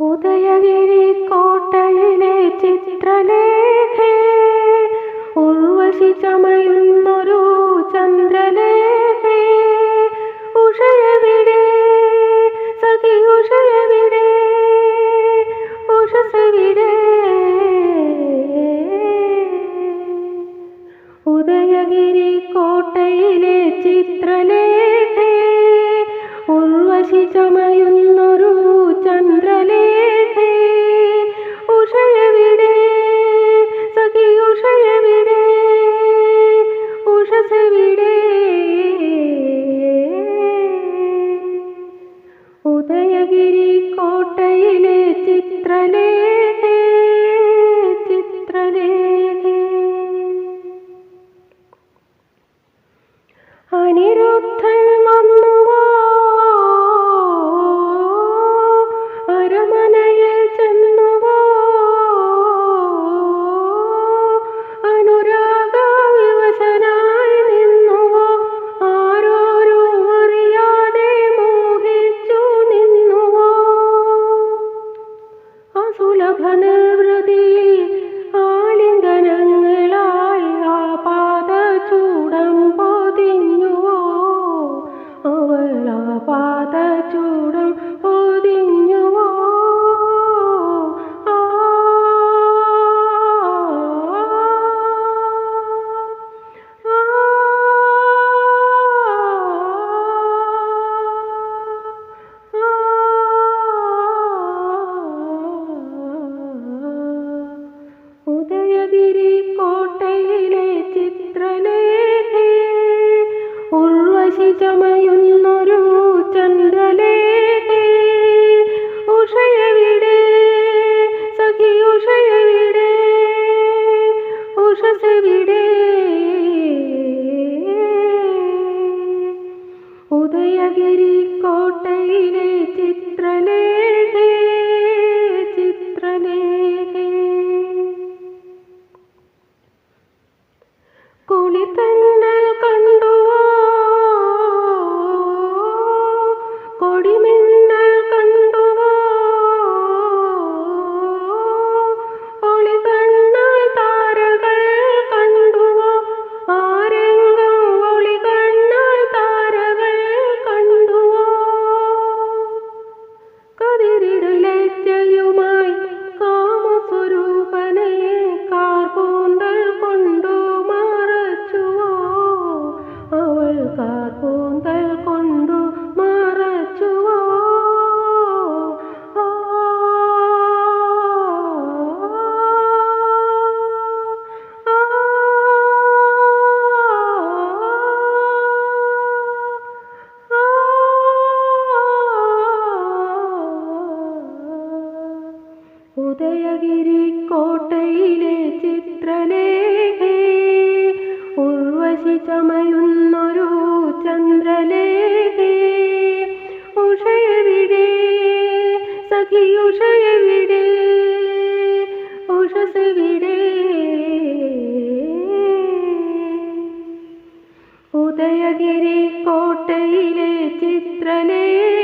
Udayagiri കോട്ടയിലെ ചിത്രലേഖേ Urvashi ചമയുന്നൊരു ചന്ദ്രലേഖേ. ഉഷയവിടെ Sakhi ഉഷയവിടെ ഉഷസവിടെ. Udayagiri കോട്ടയിലെ ചിത്രലേഖേ Urvashi ചമയുന്നൊരു ചിത്രലേഖേ ചിത്രലേഖേ. Anirudhan ചമയുന്നൊരു ചന്ദ്രലേ ഉഷയവിടെ? Sakhi ഉഷയവിടെ? ഉഷസവിടെ? Udayagiri കോട്ടയിലെ ചിത്രലേഖേ Sakhi ഉഷയവിടെ ഉഷസവിടെ Udayagiri കോട്ടയിലെ ചിത്രലേഖേ